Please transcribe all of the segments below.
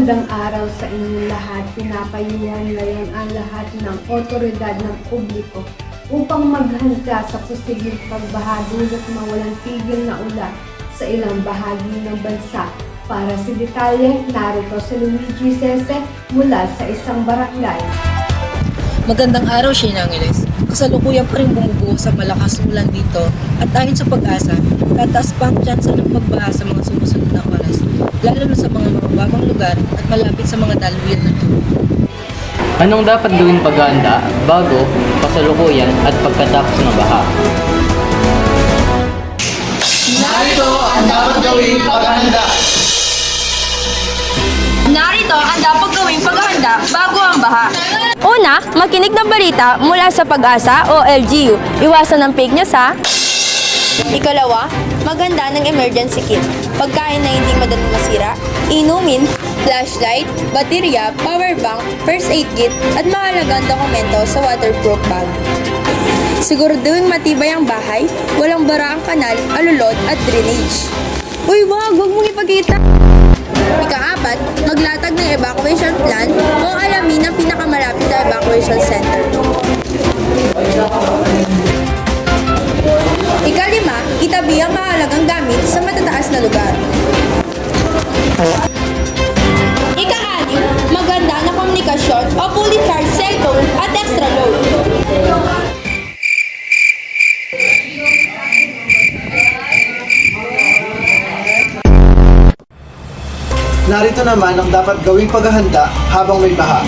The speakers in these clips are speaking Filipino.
Magandang araw sa inyong lahat. Pinapayuhan ngayon ang lahat ng otoridad ng publiko upang maghanda sa posibleng pagbaha dulot mawalang tigil na ulan sa ilang bahagi ng bansa. Para sa detalye, narito si Luigi Sese mula sa isang barangay. Magandang araw, Shane Angeles. Kasalukuyan pa rin bumubuo sa malakas ulan dito at ayon sa pag-asa, tataas pa ang tsansa ng pagbaha sa mga sumusunod na oras, lalo na sa mga mababang lugar at malapit sa mga daluyan ng tubig. Anong dapat gawin paghahanda bago, kasalukuyan at pagkatapos ng baha? Narito ang dapat gawing paghahanda bago ang baha. Una, makinig ng balita mula sa pag-asa o LGU. Iwasan ng fake news ha. Ikalawa, maganda ng emergency kit. Pagkain na hindi madaling masira, inumin, flashlight, baterya, power bank, first aid kit, at mahalagang dokumento sa waterproof bag. Siguraduhin matibay ang bahay, walang bara ang kanal, alulod at drainage. Uy, wag! Huwag mong ipagkita! Ikaapat, maglatag ng evacuation plan o alamin ang pinakamalapit na evacuation center. Ikalima, itabi ang mahalagang gamit sa matataas na lugar. Narito naman ang dapat gawing paghahanda habang may baha.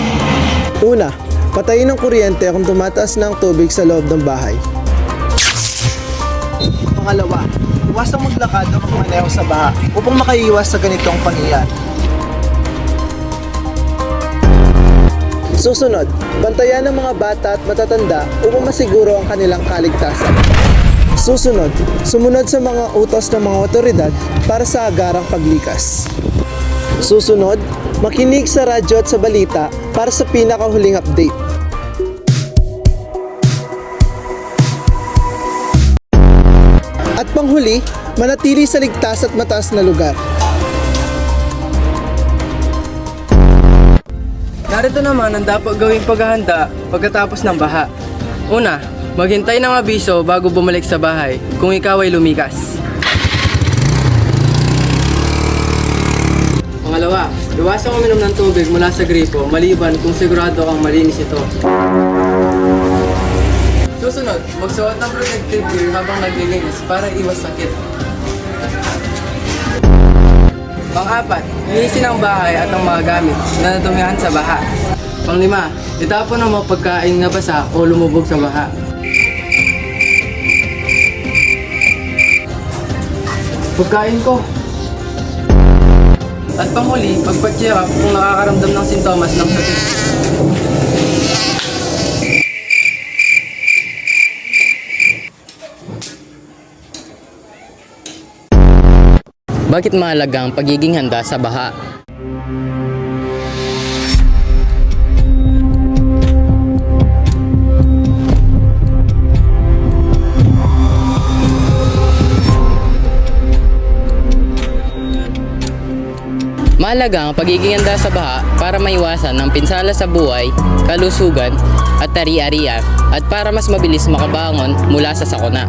Una, patayin ang kuryente kung tumataas na ang tubig sa loob ng bahay. Pangalawa, iwasang maglakad o magmaneho sa baha upang makaiwas sa ganitong pangyayari. Susunod, bantayan ng mga bata at matatanda upang masiguro ang kanilang kaligtasan. Susunod, sumunod sa mga utos ng mga otoridad para sa agarang paglikas. Susunod, makinig sa radyo at sa balita para sa pinakahuling update. At panghuli, manatili sa ligtas at mataas na lugar. Narito naman ang dapat gawing paghahanda pagkatapos ng baha. Una, maghintay ng abiso bago bumalik sa bahay kung ikaw ay lumikas. Pangalawa, iwasang uminom ng tubig mula sa gripo maliban kung sigurado kang malinis ito. Susunod, magsuot ng protective gear habang naglilinis para iwas sakit. Pang-apat, linisin ang bahay at ang mga gamit na natumihan sa baha. Panglima, itapon ang mga pagkain na basa o lumubog sa baha. Pagkain ko. At panghuli, pagpa-check up kung nakakaramdam ng sintomas ng sakit. Bakit mahalaga ang pagiging handa sa baha? Mahalaga ang pagiging handa sa baha para maiwasan ang pinsala sa buhay, kalusugan at tari-arian at para mas mabilis makabangon mula sa sakuna.